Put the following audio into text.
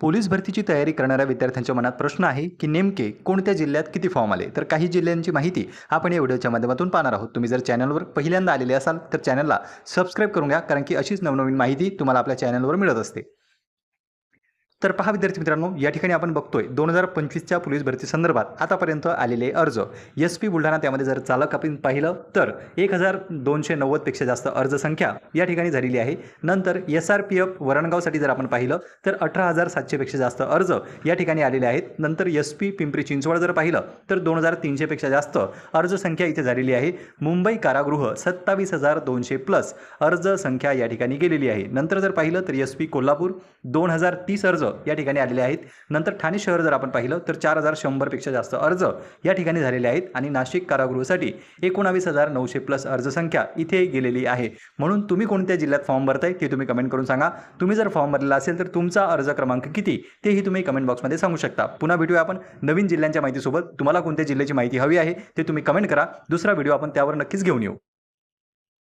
Police भरतीची तयारी करणाऱ्या विद्यार्थ्यांच्या मनात प्रश्न आहे की नेमके कोणत्या जिल्ह्यात किती फॉर्म आले? तर काही जिल्ह्यांची माहिती आपण या व्हिडिओच्या माध्यमातून पाहणार आहोत. तुम्ही जर चॅनलवर पहिल्यांदा आलेले असाल तर चॅनलला सबस्क्राईब करून घ्या कारण की अशीच नवनवीन माहिती तुम्हाला आपल्या चॅनलवर मिळत असते. तर पहा विद्यार्थी मित्रांनो या ठिकाणी आपण बघतोय दोन हजार पंचवीसच्या पोलीस भरती संदर्भात आतापर्यंत आलेले अर्ज. एस पी बुलढाणा त्यामध्ये जर चालक आपण पाहिलं तर एक हजार दोनशे नव्वदपेक्षा जास्त अर्ज संख्या या ठिकाणी झालेली आहे. नंतर एस आर पी एफ वरणगावसाठी जर आपण पाहिलं तर अठरा हजार सातशेपेक्षा जास्त अर्ज या ठिकाणी आलेले आहेत. नंतर एस पी पिंपरी चिंचवड जर पाहिलं तर दोन हजार तीनशेपेक्षा जास्त अर्ज संख्या इथे झालेली आहे. मुंबई कारागृह सत्तावीस हजार दोनशे प्लस अर्ज संख्या या ठिकाणी गेलेली आहे. नंतर जर पाहिलं तर एस पी कोल्हापूर दोन हजार तीस अर्ज या ठिकाणी आलेले आहेत. नंतर ठाणे शहर जर आपण पाहिलं तर चार हजार शंभरपेक्षा जास्त अर्ज या ठिकाणी झालेले आहेत आणि नाशिक कारागृहासाठी एकोणावीस हजार नऊशे प्लस अर्जसंख्या इथे गेलेली आहे. म्हणून तुम्ही कोणत्या जिल्ह्यात फॉर्म भरताय ते तुम्ही कमेंट करून सांगा. तुम्ही जर फॉर्म भरलेला असेल तर तुमचा अर्ज क्रमांक किती तेही तुम्ही कमेंट बॉक्समध्ये सांगू शकता. पुन्हा भेटूया आपण नवीन जिल्ह्यांच्या माहितीसोबत. तुम्हाला कोणत्या जिल्ह्याची माहिती हवी आहे ते तुम्ही कमेंट करा. दुसरा व्हिडिओ आपण त्यावर नक्कीच घेऊन येऊ.